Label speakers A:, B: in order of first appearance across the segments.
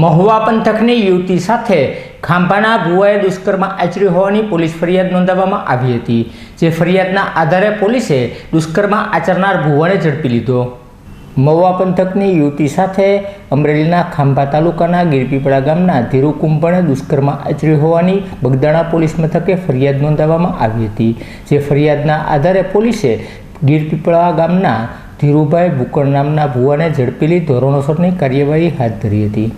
A: મહુવા પંથકની યુવતી સાથે ખાંભાના ભુવાએ દુષ્કર્મ આચર્યું હોવાની પોલીસ ફરિયાદ નોંધાવવામાં આવી હતી, જે ફરિયાદના આધારે પોલીસે દુષ્કર્મ આચરનાર ભુવાને ઝડપી લીધો. મહુવા પંથકની યુવતી સાથે અમરેલીના ખાંભા તાલુકાના ગીરપીપળા ગામના ધીરુ કુંભણે દુષ્કર્મ આચર્યું હોવાની બગદાણા પોલીસ મથકે ફરિયાદ નોંધાવવામાં આવી હતી, જે ફરિયાદના આધારે પોલીસે ગીરપીપળા ગામના ધીરુભાઈ ભૂકણ નામના ભુવાને ઝડપી લઈ ધોરણોસરની કાર્યવાહી હાથ ધરી હતી.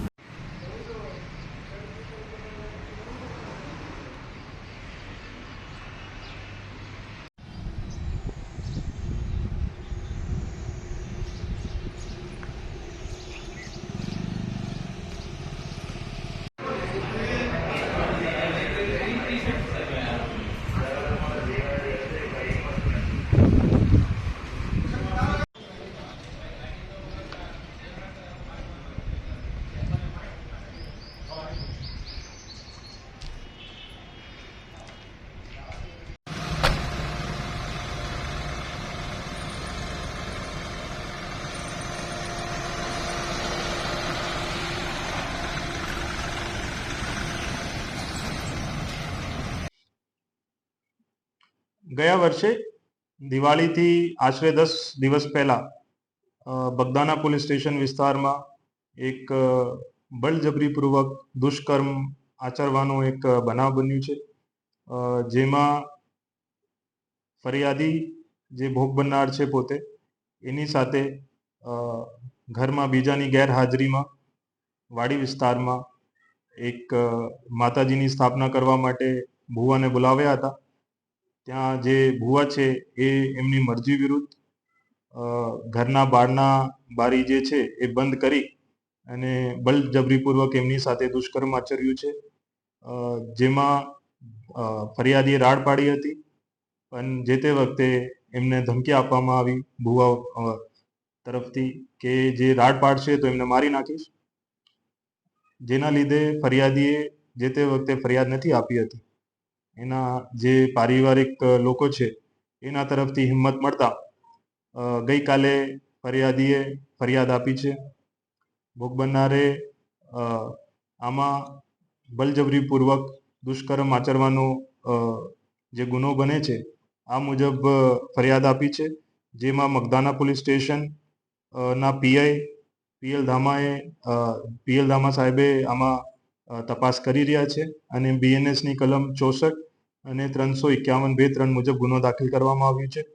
B: ગયા વર્ષે દિવાળીથી આશરે દસ દિવસ પહેલા બગદાના પોલીસ સ્ટેશન વિસ્તારમાં એક બળજબરીપૂર્વક દુષ્કર્મ આચરવાનો એક બનાવ બન્યું છે. જેમાં ફરિયાદી જે ભોગ બનનાર છે પોતે, એની સાથે ઘરમાં બીજાની ગેરહાજરીમાં વાડી વિસ્તારમાં એક માતાજીની સ્થાપના કરવા માટે ભુવાને બોલાવ્યા હતા. ત્યાં જે ભુવા છે એ એમની મરજી વિરુદ્ધ ઘરના બારના બારી જે છે એ બંધ કરી અને બળજબરીપૂર્વક એમની સાથે દુષ્કર્મ આચર્યું છે. જેમાં ફરિયાદીએ રાડ પાડી હતી પણ જે તે વખતે એમને ધમકી આપવામાં આવી ભુવા તરફથી કે જે રાડ પાડશે તો એમને મારી નાખીશ. જેના લીધે ફરિયાદીએ જે તે વખતે ફરિયાદ નથી આપી હતી. એના જે પારિવારિક લોકો છે, એના તરફથી હિંમત મળતા ગઈકાલે ફરિયાદીએ ફરિયાદ આપી છે. ભોગ બનનારે આમાં બલજબરીપૂર્વક દુષ્કર્મ આચરવાનો જે ગુનો બને છે, આ મુજબ ફરિયાદ આપી છે. જેમાં મગદાના પોલીસ સ્ટેશન ના પીઆઈ, પીએલ ધામાએ પીએલ ધામા સાહેબે આમાં તપાસ કરી રહ્યા છે અને બીએનએસની કલમ ચોસઠ અને ત્રણસો એકાવન બે ત્રણ મુજબ ગુનો દાખલ કરવામાં આવ્યો છે.